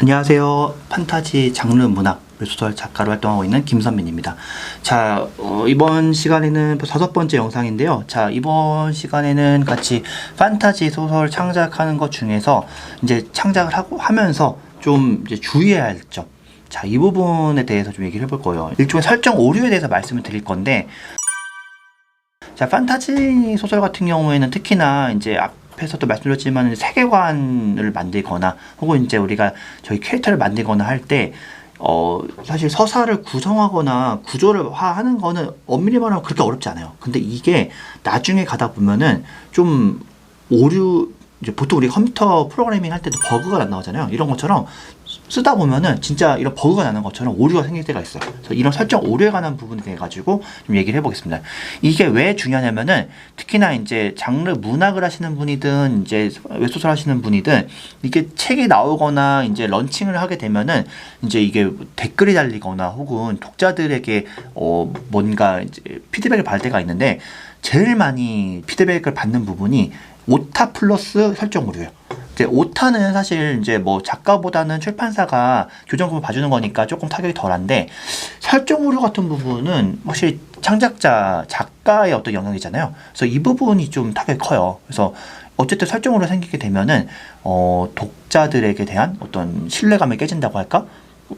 안녕하세요. 판타지 장르 문학 소설 작가로 활동하고 있는 김선민입니다. 자, 어, 이번 시간에는 다섯 번째 영상인데요. 자, 이번 시간에는 같이 판타지 소설 창작하는 것 중에서 이제 창작을 하고 하면서 좀 이제 주의해야 할 점. 자, 이 부분에 대해서 좀 얘기를 해볼 거예요. 일종의 설정 오류에 대해서 말씀을 드릴 건데, 자, 판타지 소설 같은 경우에는 특히나 이제 앞 에서도 말씀드렸지만 세계관을 만들거나 혹은 이제 우리가 저희 캐릭터를 만들거나 할때 어, 사실 서사를 구성하거나 구조를 화하는 거는 엄밀히 말하면 그렇게 어렵지 않아요. 근데 이게 나중에 가다 보면은 좀 오류 이제 보통 우리 컴퓨터 프로그래밍 할 때도 버그가 나오잖아요. 이런 것처럼 쓰다 보면은 진짜 이런 버그가 나는 것처럼 오류가 생길 때가 있어요. 그래서 이런 설정 오류에 관한 부분에 대해 가지고 좀 얘기를 해보겠습니다. 이게 왜 중요하냐면은 특히나 이제 장르 문학을 하시는 분이든 이제 웹소설 하시는 분이든 이게 책이 나오거나 이제 런칭을 하게 되면은 이제 이게 댓글이 달리거나 혹은 독자들에게 어 뭔가 이제 피드백을 받을 때가 있는데 제일 많이 피드백을 받는 부분이 오타 플러스 설정 오류예요. 이제 오타는 사실 이제 뭐 작가보다는 출판사가 교정금을 봐주는 거니까 조금 타격이 덜한데 설정 오류 같은 부분은 확실히 창작자 작가의 어떤 영역이잖아요. 그래서 이 부분이 좀 타격이 커요. 그래서 어쨌든 설정으로 생기게 되면은 어 독자들에게 대한 어떤 신뢰감이 깨진다고 할까?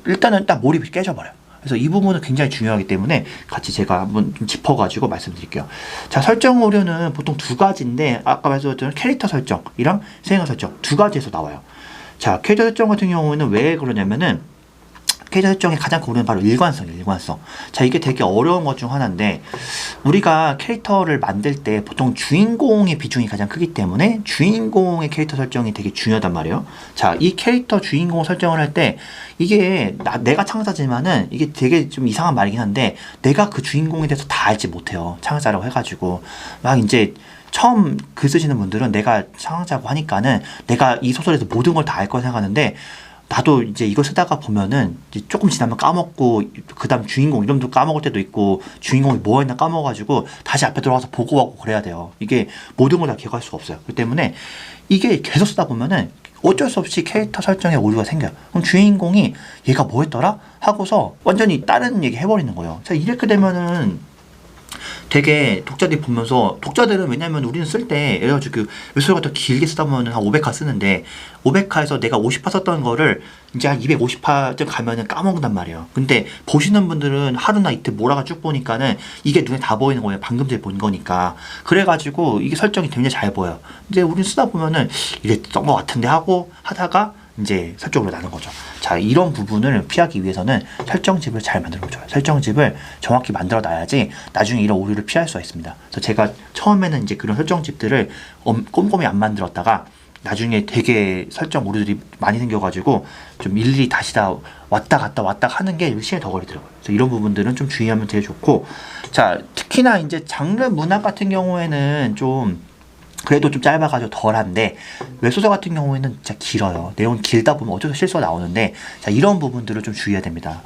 일단은 딱 몰입이 깨져버려요. 그래서 이 부분은 굉장히 중요하기 때문에 같이 제가 한번 좀 짚어가지고 말씀드릴게요. 자, 설정 오류는 보통 두 가지인데, 아까 말씀드렸던 캐릭터 설정이랑 생활 설정 두 가지에서 나와요. 자, 캐릭터 설정 같은 경우에는 왜 그러냐면은, 캐릭터 설정의 가장 큰 오류는 바로 일관성이에요, 일관성. 자, 이게 되게 어려운 것 중 하나인데, 우리가 캐릭터를 만들 때 보통 주인공의 비중이 가장 크기 때문에 주인공의 캐릭터 설정이 되게 중요하단 말이에요. 자, 이 캐릭터 주인공 설정을 할 때 이게 나, 내가 창사지만은 이게 되게 좀 이상한 말이긴 한데 내가 그 주인공에 대해서 다 알지 못해요. 창사라고 해가지고 막 이제 처음 글 쓰시는 분들은 내가 창작자고 하니까는 내가 이 소설에서 모든 걸 다 알 거라 생각하는데 나도 이제 이걸 쓰다가 보면은 조금 지나면 까먹고 그다음 주인공 이름도 까먹을 때도 있고 주인공이 뭐 했나 까먹어가지고 다시 앞에 들어가서 보고 하고 그래야 돼요. 이게 모든 걸 다 기억할 수가 없어요. 그렇기 때문에 이게 계속 쓰다 보면은 어쩔 수 없이 캐릭터 설정에 오류가 생겨요. 그럼 주인공이 얘가 뭐 했더라? 하고서 완전히 다른 얘기 해버리는 거예요. 자, 이렇게 되면은 되게 독자들이 보면서 독자들은 왜냐면 우리는 쓸 때 예를 들어서 그 웹소설 같은 거 길게 쓰다 보면 한 500화 쓰는데 500화에서 내가 50화 썼던 거를 이제 한 250화쯤 가면은 까먹는단 말이에요. 근데 보시는 분들은 하루나 이틀 몰아가 쭉 보니까는 이게 눈에 다 보이는 거예요. 방금 전에 본 거니까. 그래가지고 이게 설정이 굉장히 잘 보여요. 이제 우리는 쓰다 보면은 이랬던 것 같은데 하고 하다가 이제 설정으로 나는 거죠. 자, 이런 부분을 피하기 위해서는 설정집을 잘 만들면 좋아요. 설정집을 정확히 만들어 놔야지 나중에 이런 오류를 피할 수가 있습니다. 그래서 제가 처음에는 이제 그런 설정집들을 엄- 꼼꼼히 안 만들었다가 나중에 되게 설정 오류들이 많이 생겨가지고 좀 일일이 다시 다 왔다 갔다 왔다 하는 게 시간이 더 걸리더라고요. 그래서 이런 부분들은 좀 주의하면 되게 좋고, 자 특히나 이제 장르 문학 같은 경우에는 좀 그래도 좀 짧아가지고 덜한데 웹소설 같은 경우에는 진짜 길어요. 내용 길다 보면 없이 실수가 나오는데 자 이런 부분들을 좀 주의해야 됩니다.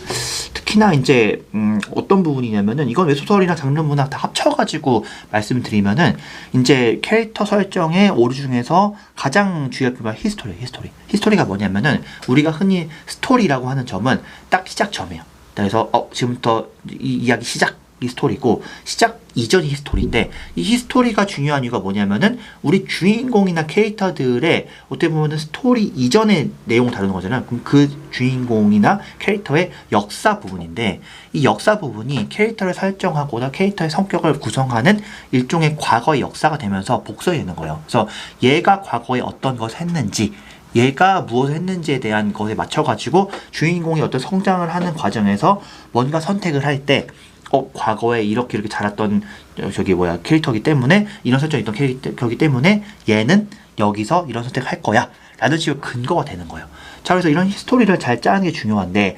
특히나 이제 음, 어떤 부분이냐면은 이건 웹소설이랑 장르 문학 다 합쳐가지고 말씀을 드리면은 이제 캐릭터 설정의 오류 중에서 가장 주의할 부분은 히스토리, 히스토리. 히스토리가 뭐냐면은 우리가 흔히 스토리라고 하는 점은 딱 시작점이에요. 그래서 어 지금부터 이 이야기 시작 이 스토리고 시작 이전이 히스토리인데 이 히스토리가 중요한 이유가 뭐냐면은 우리 주인공이나 캐릭터들의 어떻게 보면은 스토리 이전의 내용을 다루는 거잖아요. 그럼 그 주인공이나 캐릭터의 역사 부분인데 이 역사 부분이 캐릭터를 설정하거나 캐릭터의 성격을 구성하는 일종의 과거의 역사가 되면서 복선이 되는 거예요. 그래서 얘가 과거에 어떤 것을 했는지 얘가 무엇을 했는지에 대한 것에 맞춰가지고 주인공이 어떤 성장을 하는 과정에서 뭔가 선택을 할 때 어, 과거에 이렇게 이렇게 자랐던 어, 저기 뭐야 캐릭터기 때문에 이런 설정이 있던 캐릭터기 때문에 얘는 여기서 이런 선택을 할 거야 라는 식으로 근거가 되는 거예요. 자 그래서 이런 히스토리를 잘 짜는 게 중요한데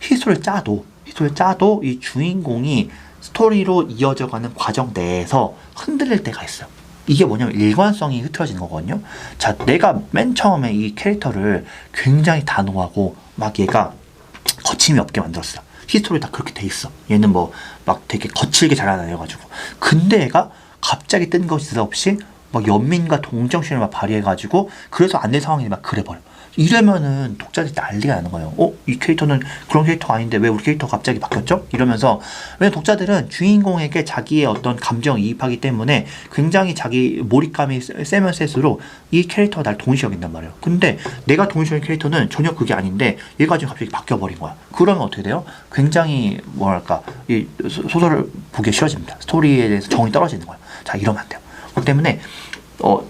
히스토리를 짜도 히스토리를 짜도 이 주인공이 스토리로 이어져가는 과정 내에서 흔들릴 때가 있어요. 이게 뭐냐면 일관성이 흐트러지는 거거든요. 자, 내가 맨 처음에 이 캐릭터를 굉장히 단호하고 막 얘가 거침이 없게 만들었어. 히스토리 다 그렇게 돼 있어. 얘는 뭐 막 되게 거칠게 자라나여가지고. 근데 얘가 갑자기 뜬 것이 없이 막 연민과 동정심을 막 발휘해가지고 그래서 안된 상황이 막 그래버려. 이러면은 독자들이 난리가 나는 거예요. 어, 이 캐릭터는 그런 캐릭터가 아닌데 왜 우리 캐릭터가 갑자기 바뀌었죠? 이러면서 왜냐면 독자들은 주인공에게 자기의 어떤 감정을 이입하기 때문에 굉장히 자기 몰입감이 세- 세면 세수록 이 캐릭터가 날 동일시 여긴단 말이에요. 근데 내가 동일시 여긴 캐릭터는 전혀 그게 아닌데 얘가 지금 갑자기 바뀌어버린 거야. 그러면 어떻게 돼요? 굉장히 뭐랄까 이 소- 소설을 보기 싫어집니다. 스토리에 대해서 정이 떨어지는 거야. 자 이러면 안 돼요. 그렇기 때문에 어,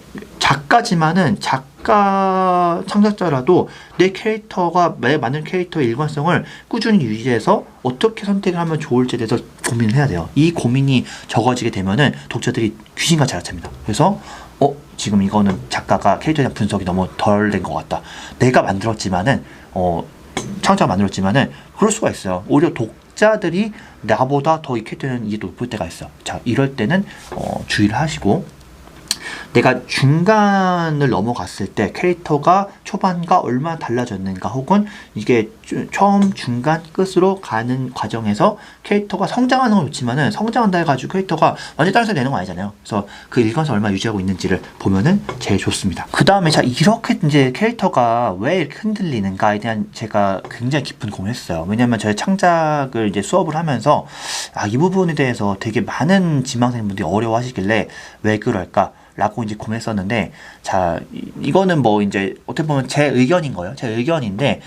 작가지만은 작가 창작자라도 내 캐릭터가 내 만든 캐릭터의 일관성을 꾸준히 유지해서 어떻게 선택을 하면 좋을지에 대해서 고민을 해야 돼요. 이 고민이 적어지게 되면은 독자들이 귀신같이 알아챕니다. 그래서 어 지금 이거는 작가가 캐릭터에 대한 분석이 너무 덜 된 것 같다. 내가 만들었지만은 어 창작을 만들었지만은 그럴 수가 있어요. 오히려 독자들이 나보다 더 이 캐릭터는 이게 높을 때가 있어. 자 이럴 때는 어, 주의를 하시고 내가 중간을 넘어갔을 때 캐릭터가 초반과 얼마나 달라졌는가 혹은 이게 쭈- 처음 중간 끝으로 가는 과정에서 캐릭터가 성장하는 건 좋지만은 성장한다 해가지고 캐릭터가 완전 다른 사람이 되는 건 아니잖아요. 그래서 그 일관성 얼마나 유지하고 있는지를 보면은 제일 좋습니다. 그 다음에 자 이렇게 이제 캐릭터가 왜 이렇게 흔들리는가에 대한 제가 굉장히 깊은 고민했어요. 왜냐면 저희 창작을 이제 수업을 하면서 아 이 부분에 대해서 되게 많은 지망생분들이 어려워하시길래 왜 그럴까? 라고 이제 고민했었는데 자 이- 이거는 뭐 이제 어떻게 보면 제 의견인 거예요. 제 의견인데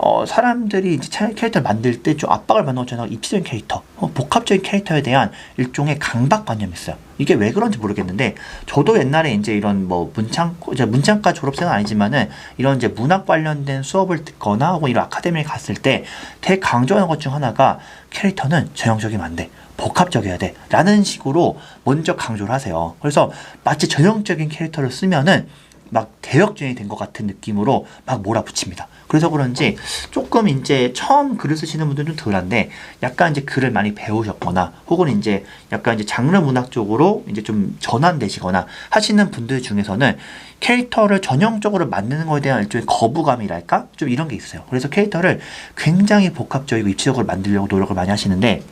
어 사람들이 이제 차- 캐릭터를 만들 때 좀 압박을 받는 것처럼 입체적인 캐릭터, 어, 복합적인 캐릭터에 대한 일종의 강박관념이 있어요. 이게 왜 그런지 모르겠는데 저도 옛날에 이제 이런 뭐 문창 문창과 졸업생은 아니지만은 이런 이제 문학 관련된 수업을 듣거나 혹은 이런 아카데미에 갔을 때 되게 강조하는 것 중 하나가 캐릭터는 전형적이면 안 돼. 복합적이어야 돼. 라는 식으로 먼저 강조를 하세요. 그래서 마치 전형적인 캐릭터를 쓰면은 막 대역전이 된 것 같은 느낌으로 막 몰아붙입니다. 그래서 그런지 조금 이제 처음 글을 쓰시는 분들은 좀 덜한데 약간 이제 글을 많이 배우셨거나 혹은 이제 약간 이제 장르 문학 쪽으로 이제 좀 전환되시거나 하시는 분들 중에서는 캐릭터를 전형적으로 만드는 거에 대한 일종의 거부감이랄까? 좀 이런 게 있어요. 그래서 캐릭터를 굉장히 복합적이고 입체적으로 만들려고 노력을 많이 하시는데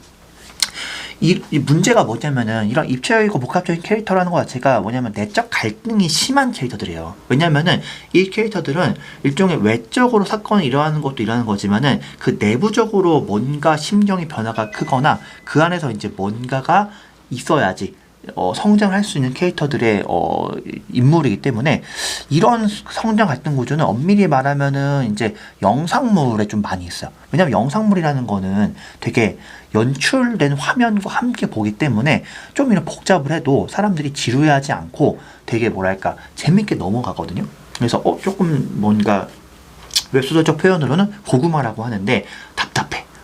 이, 이 문제가 뭐냐면은 이런 입체적이고 복합적인 캐릭터라는 것 자체가 뭐냐면 내적 갈등이 심한 캐릭터들이에요. 왜냐면은 이 캐릭터들은 일종의 외적으로 사건이 일어나는 것도 일어나는 거지만은 그 내부적으로 뭔가 심경의 변화가 크거나 그 안에서 이제 뭔가가 있어야지 어, 성장할 수 있는 캐릭터들의 어, 인물이기 때문에 이런 성장 갈등 구조는 엄밀히 말하면은 이제 영상물에 좀 많이 있어요. 왜냐면 영상물이라는 거는 되게 연출된 화면과 함께 보기 때문에 좀 이런 복잡을 해도 사람들이 지루해하지 않고 되게 뭐랄까 재밌게 넘어가거든요. 그래서 어 조금 뭔가 웹소설적 표현으로는 고구마라고 하는데.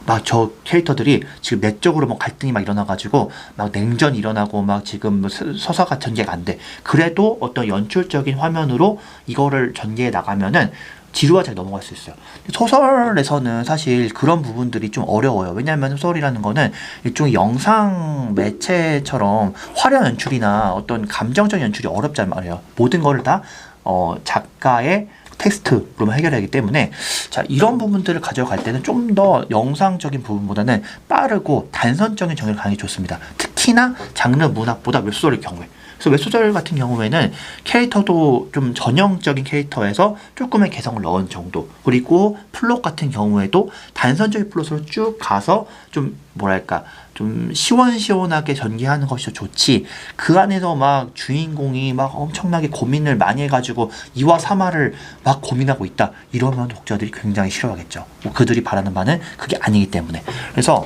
막 저 캐릭터들이 지금 내적으로 뭐 갈등이 막 일어나가지고 막 냉전이 일어나고 막 지금 뭐 서- 서사가 전개가 안 돼. 그래도 어떤 연출적인 화면으로 이거를 전개해 나가면은 지루하지 않게 넘어갈 수 있어요. 소설에서는 사실 그런 부분들이 좀 어려워요. 왜냐하면 소설이라는 거는 일종의 영상 매체처럼 화려한 연출이나 어떤 감정적 연출이 어렵단 말이에요. 모든 거를 다 어, 작가의 텍스트로만 해결하기 때문에 자 이런 부분들을 가져갈 때는 좀 더 영상적인 부분보다는 빠르고 단선적인 정의를 가는 게 좋습니다. 특히나 장르 문학보다 웹소설의 경우에 그래서 웹소설 같은 경우에는 캐릭터도 좀 전형적인 캐릭터에서 조금의 개성을 넣은 정도. 그리고 플롯 같은 경우에도 단선적인 플롯으로 쭉 가서 좀 뭐랄까 좀 시원시원하게 전개하는 것이 더 좋지. 그 안에서 막 주인공이 막 엄청나게 고민을 많이 해가지고 이와 삼화를 막 고민하고 있다. 이러면 독자들이 굉장히 싫어하겠죠. 뭐 그들이 바라는 바는 그게 아니기 때문에. 그래서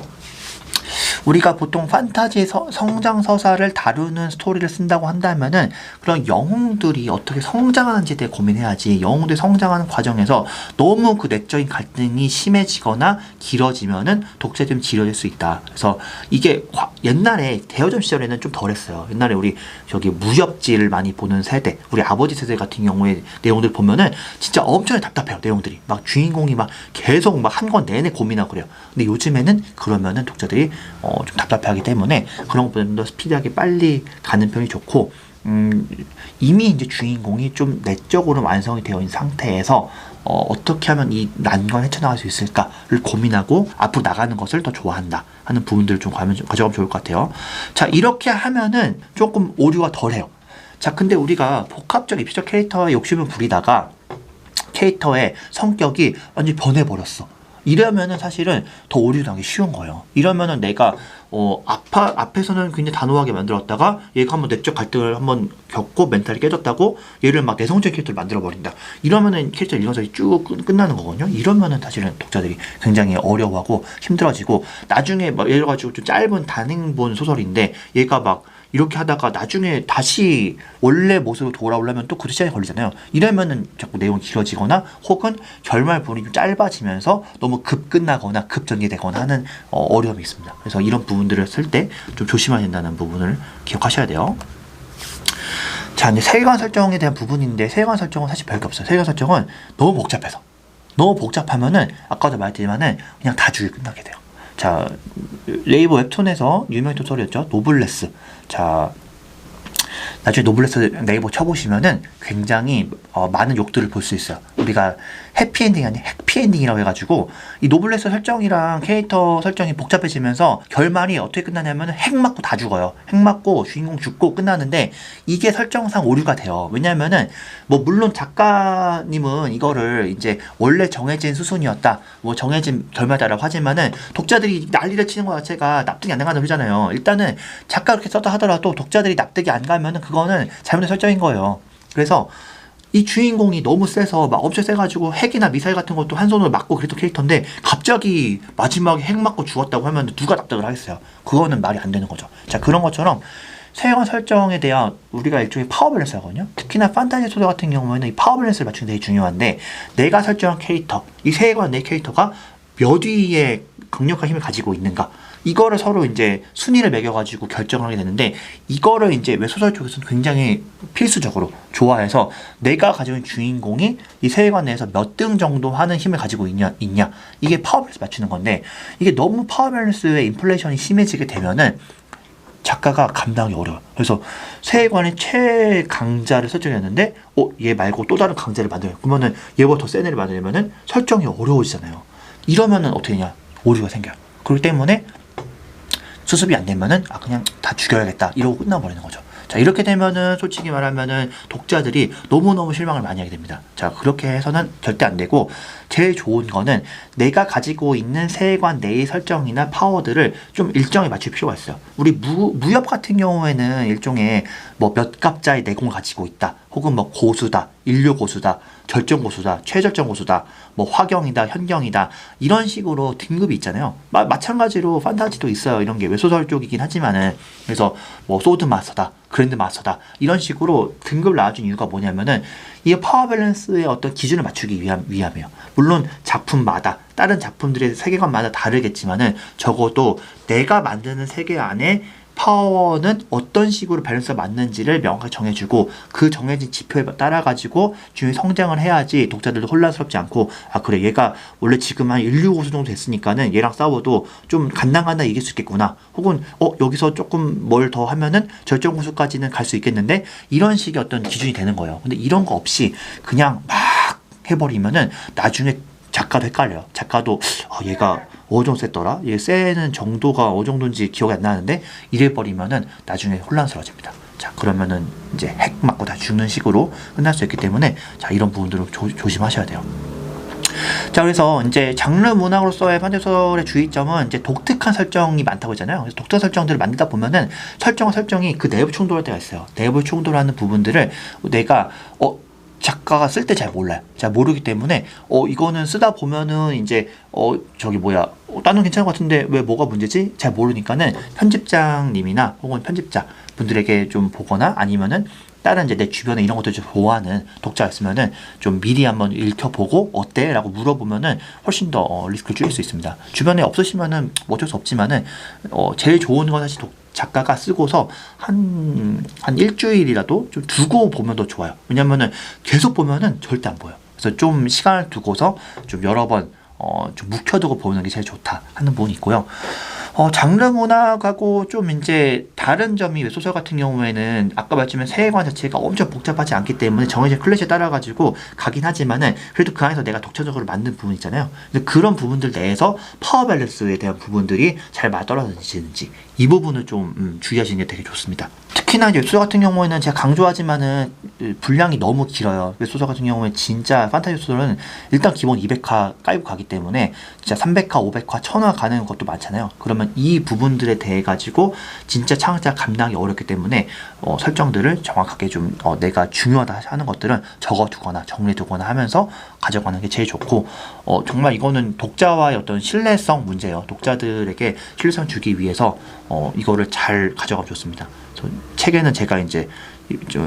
우리가 보통 판타지 서- 성장 서사를 다루는 스토리를 쓴다고 한다면은 그런 영웅들이 어떻게 성장하는지에 대해 고민해야지 영웅들이 성장하는 과정에서 너무 그 내적인 갈등이 심해지거나 길어지면은 독자들이 좀 지루해질 수 있다. 그래서 이게 과- 옛날에 대여점 시절에는 좀 덜했어요. 옛날에 우리 저기 무협지를 많이 보는 세대, 우리 아버지 세대 같은 경우에 내용들 보면은 진짜 엄청 답답해요. 내용들이 막 주인공이 막 계속 막 한 권 내내 고민하고 그래요. 근데 요즘에는 그러면은 독자들이 어, 좀 답답해하기 때문에 그런 것보다는 더 스피디하게 빨리 가는 편이 좋고 음, 이미 이제 주인공이 좀 내적으로 완성이 되어 있는 상태에서 어, 어떻게 하면 이 난관 헤쳐나갈 수 있을까를 고민하고 앞으로 나가는 것을 더 좋아한다 하는 부분들을 좀 가면, 가져가면 좋을 것 같아요. 자 이렇게 하면은 조금 오류가 덜해요. 자 근데 우리가 복합적 입시적 캐릭터에 욕심을 부리다가 캐릭터의 성격이 완전히 변해버렸어. 이러면은 사실은 더 오류 당하기 쉬운 거예요. 이러면은 내가 어 앞아, 앞에서는 굉장히 단호하게 만들었다가 얘가 한번 내적 갈등을 한번 겪고 멘탈이 깨졌다고 얘를 막 내성적인 캐릭터를 만들어 버린다. 이러면은 캐릭터 일관성이 쭉 끝- 끝나는 거거든요. 이러면은 사실은 독자들이 굉장히 어려워하고 힘들어지고 나중에 막 예를 가지고 좀 짧은 단행본 소설인데 얘가 막 이렇게 하다가 나중에 다시 원래 모습으로 돌아오려면 또 그 시간이 걸리잖아요. 이러면은 자꾸 내용이 길어지거나 혹은 결말 부분이 좀 짧아지면서 너무 급 끝나거나 급 전개되거나 하는 어, 어려움이 있습니다. 그래서 이런 부분들을 쓸 때 좀 조심해야 된다는 부분을 기억하셔야 돼요. 자, 이제 세계관 설정에 대한 부분인데 세계관 설정은 사실 별게 없어요. 세계관 설정은 너무 복잡해서 너무 복잡하면은 아까도 말했지만은 그냥 다 주에 끝나게 돼요. 자, 레이버 웹툰에서 유명했던 소리였죠. 노블레스. 자, 나중에 노블레스 네이버 쳐보시면은 굉장히 어, 많은 욕들을 볼 수 있어요. 우리가 해피엔딩이 아닌 해피엔딩이라고 해가지고 이 노블레스 설정이랑 캐릭터 설정이 복잡해지면서 결말이 어떻게 끝나냐면은 핵 맞고 다 죽어요. 핵 맞고 주인공 죽고 끝나는데 이게 설정상 오류가 돼요. 왜냐면은 뭐 물론 작가님은 이거를 이제 원래 정해진 수순이었다, 뭐 정해진 결말다라고 하지만은 독자들이 난리를 치는 것 자체가 납득이 안 가는 소리잖아요. 일단은 작가 그렇게 썼다 하더라도 독자들이 납득이 안 가면은 그거는 잘못된 설정인 거예요. 그래서 이 주인공이 너무 세서 막 엄청 세가지고 핵이나 미사일 같은 것도 한 손으로 맞고 그랬던 캐릭터인데 갑자기 마지막에 핵 맞고 죽었다고 하면 누가 납득을 하겠어요? 그거는 말이 안 되는 거죠. 자 그런 것처럼 세계관 설정에 대한 우리가 일종의 파워 밸런스거든요. 특히나 판타지 소설 같은 경우에는 이 파워 밸런스를 맞추는 게 되게 중요한데 내가 설정한 캐릭터, 이 세계관 내 캐릭터가 몇 위의 강력한 힘을 가지고 있는가 이거를 서로 이제 순위를 매겨가지고 결정하게 되는데 이거를 이제 웹소설 쪽에서는 굉장히 필수적으로 좋아해서 내가 가지고 있는 주인공이 이 세계관 내에서 몇 등 정도 하는 힘을 가지고 있냐 있냐 이게 파워 밸런스 맞추는 건데 이게 너무 파워 밸런스의 인플레이션이 심해지게 되면은 작가가 감당하기 어려워요. 그래서 세계관의 최강자를 설정했는데, 어, 얘 말고 또 다른 강자를 만들어요. 그러면은 얘보다 더 센 애를 만들면은 설정이 어려워지잖아요. 이러면은 어떻게 되냐? 오류가 생겨요. 그렇기 때문에 수습이 안 되면은, 아, 그냥 다 죽여야겠다. 이러고 끝나버리는 거죠. 자, 이렇게 되면은 솔직히 말하면은 독자들이 너무너무 실망을 많이 하게 됩니다. 자, 그렇게 해서는 절대 안 되고, 제일 좋은 거는 내가 가지고 있는 세계관 내의 설정이나 파워들을 좀 일정에 맞출 필요가 있어요. 우리 무, 무협 같은 경우에는 일종의 뭐 몇 갑자의 내공을 가지고 있다. 혹은 뭐 고수다, 인류 고수다, 절정 고수다, 최절정 고수다, 뭐 화경이다, 현경이다 이런 식으로 등급이 있잖아요. 마, 마찬가지로 판타지도 있어요. 이런 게 외소설 쪽이긴 하지만은 그래서 뭐 소드 마스터다, 그랜드 마스터다 이런 식으로 등급을 나눠준 이유가 뭐냐면은 이 파워 밸런스의 어떤 기준을 맞추기 위함, 위함이에요. 물론 작품마다 다른 작품들의 세계관마다 다르겠지만은 적어도 내가 만드는 세계 안에 파워는 어떤 식으로 밸런스가 맞는지를 명확하게 정해주고 그 정해진 지표에 따라 가지고 주위 성장을 해야지 독자들도 혼란스럽지 않고 아 그래 얘가 원래 지금 한 1, 6, 5수 정도 됐으니까는 얘랑 싸워도 좀 간당간당 이길 수 있겠구나. 혹은 어 여기서 조금 뭘 더 하면은 절정 구수까지는 갈 수 있겠는데? 이런 식의 어떤 기준이 되는 거예요. 근데 이런 거 없이 그냥 막 해버리면은 나중에 작가도 헷갈려요. 작가도 어, 얘가 어느 정도 셌더라? 얘 세는 정도가 어느 정도인지 기억이 안 나는데 이래 버리면은 나중에 혼란스러워집니다. 자 그러면은 이제 핵 맞고 다 죽는 식으로 끝날 수 있기 때문에 자 이런 부분들을 조, 조심하셔야 돼요. 자 그래서 이제 장르 문학으로서의 판타지소설의 주의점은 이제 독특한 설정이 많다고 했잖아요. 그래서 독특한 설정들을 만들다 보면은 설정과 설정이 그 내부 충돌할 때가 있어요. 내부 충돌하는 부분들을 내가 어 작가가 쓸 때 잘 몰라요. 잘 모르기 때문에 어 이거는 쓰다 보면은 이제 어 저기 뭐야 어, 다른 괜찮은 것 같은데 왜 뭐가 문제지? 잘 모르니까는 편집장님이나 혹은 편집자 분들에게 좀 보거나 아니면은 다른 이제 내 주변에 이런 것들 좀 좋아하는 독자가 있으면은 좀 미리 한번 읽혀보고 어때? 라고 물어보면은 훨씬 더 어, 리스크를 줄일 수 있습니다. 주변에 없으시면은 뭐 어쩔 수 없지만은 어, 제일 좋은 건 사실 독, 작가가 쓰고서 한, 한 일주일이라도 좀 두고 보면 더 좋아요. 왜냐면은 계속 보면은 절대 안 보여. 그래서 좀 시간을 두고서 좀 여러 번, 어, 좀 묵혀두고 보는 게 제일 좋다 하는 부분이 있고요. 어, 장르 문학하고 좀 이제 다른 점이 소설 같은 경우에는 아까 말했지만 세계관 자체가 엄청 복잡하지 않기 때문에 정해진 클래시에 따라가지고 가긴 하지만은 그래도 그 안에서 내가 독창적으로 만든 부분 있잖아요. 그런 부분들 내에서 파워 밸런스에 대한 부분들이 잘 맞떨어지는지 이 부분을 좀 음, 주의하시는 게 되게 좋습니다. 특히나 이제 웹소설 같은 경우에는 제가 강조하지만은 그 분량이 너무 길어요. 웹소설 같은 경우에 진짜 판타지 소설은 일단 기본 200화 깔고 가기 때문에 진짜 300화, 500화, 1000화 가는 것도 많잖아요. 그러면 이 부분들에 대해 가지고 진짜 창작자 감당하기 어렵기 때문에 어, 설정들을 정확하게 좀 어, 내가 중요하다 하는 것들은 적어두거나 정리두거나 하면서 가져가는 게 제일 좋고 어, 정말 이거는 독자와의 어떤 신뢰성 문제예요. 독자들에게 신뢰성 주기 위해서 어, 이거를 잘 가져가면 좋습니다. 책에는 제가 이제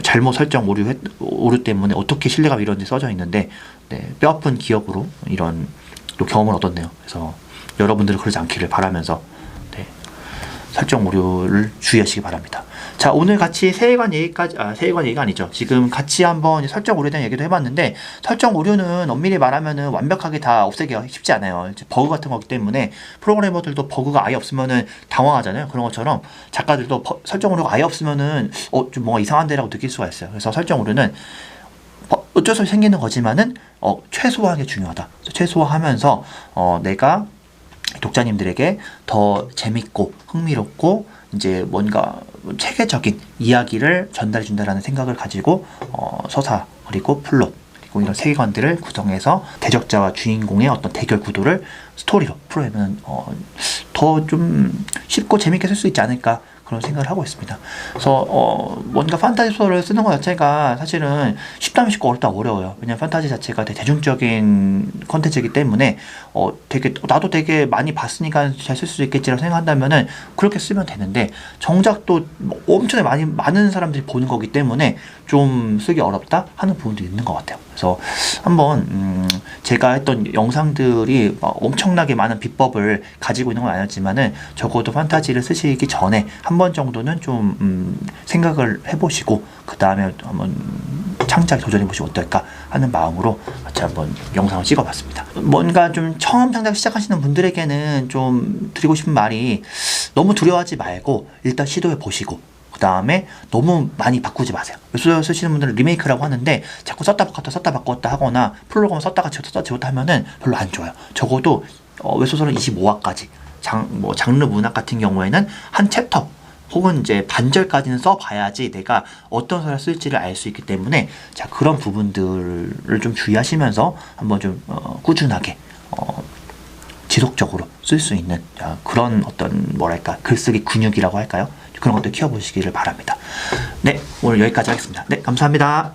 잘못 설정 오류 했- 오류 때문에 어떻게 신뢰가 이런지 써져 있는데 네, 뼈아픈 기억으로 이런 또 경험을 얻었네요. 그래서 여러분들은 그러지 않기를 바라면서 네, 설정 오류를 주의하시기 바랍니다. 자, 오늘 같이 세계관 얘기까지, 아, 세계관 얘기가 아니죠. 지금 같이 한번 설정 오류에 대한 얘기도 해봤는데, 설정 오류는 엄밀히 말하면은 완벽하게 다 없애기가 쉽지 않아요. 버그 같은 거기 때문에 프로그래머들도 버그가 아예 없으면은 당황하잖아요. 그런 것처럼 작가들도 버- 설정 오류가 아예 없으면은, 어, 좀 뭔가 이상한데라고 느낄 수가 있어요. 그래서 설정 오류는 어, 어쩔 수 없이 생기는 거지만은, 어, 최소화하는 게 중요하다. 최소화하면서, 어, 내가 독자님들에게 더 재밌고 흥미롭고 이제 뭔가 체계적인 이야기를 전달해 준다라는 생각을 가지고 어, 서사 그리고 플롯 그리고 이런 세계관들을 구성해서 대적자와 주인공의 어떤 대결 구도를 스토리로 풀어내면 어, 더 좀 쉽고 재밌게 쓸 수 있지 않을까 그런 생각을 하고 있습니다. 그래서 어, 뭔가 판타지 소설을 쓰는 것 자체가 사실은 쉽다면 쉽고 어렵다 어려워요. 왜냐면 판타지 자체가 되게 대중적인 컨텐츠이기 때문에 어, 되게 나도 되게 많이 봤으니까 잘 쓸 수 있겠지라고 생각한다면은 그렇게 쓰면 되는데 정작 또뭐 엄청나게 많이 많은 사람들이 보는 거기 때문에 좀 쓰기 어렵다 하는 부분도 있는 것 같아요. 그래서 한번 음, 제가 했던 영상들이 막 엄청나게 많은 비법을 가지고 있는 건 아니었지만은 적어도 판타지를 쓰시기 전에 한 번 정도는 좀 음, 생각을 해보시고 그 다음에 한번 창작에 도전해보시면 어떨까 하는 마음으로 같이 한번 영상을 찍어봤습니다. 뭔가 좀 처음 창작 시작하시는 분들에게는 좀 드리고 싶은 말이 너무 두려워하지 말고 일단 시도해 보시고 그 다음에 너무 많이 바꾸지 마세요. 웹소설 쓰시는 분들은 리메이크라고 하는데 자꾸 썼다 바꿨다 썼다 바꿨다 하거나 프롤로그만 썼다가 지웠다 지웠다 하면은 별로 안 좋아요. 적어도 어, 웹소설은 25화까지 장, 뭐 장르 문학 같은 경우에는 한 챕터 혹은 이제 반절까지는 써봐야지 내가 어떤 소설을 쓸지를 알 수 있기 때문에 자 그런 부분들을 좀 주의하시면서 한번 좀 어, 꾸준하게 어, 지속적으로 쓸 수 있는 아, 그런 어떤 뭐랄까 글쓰기 근육이라고 할까요? 그런 것들 키워보시기를 바랍니다. 네 오늘 여기까지 하겠습니다. 네 감사합니다.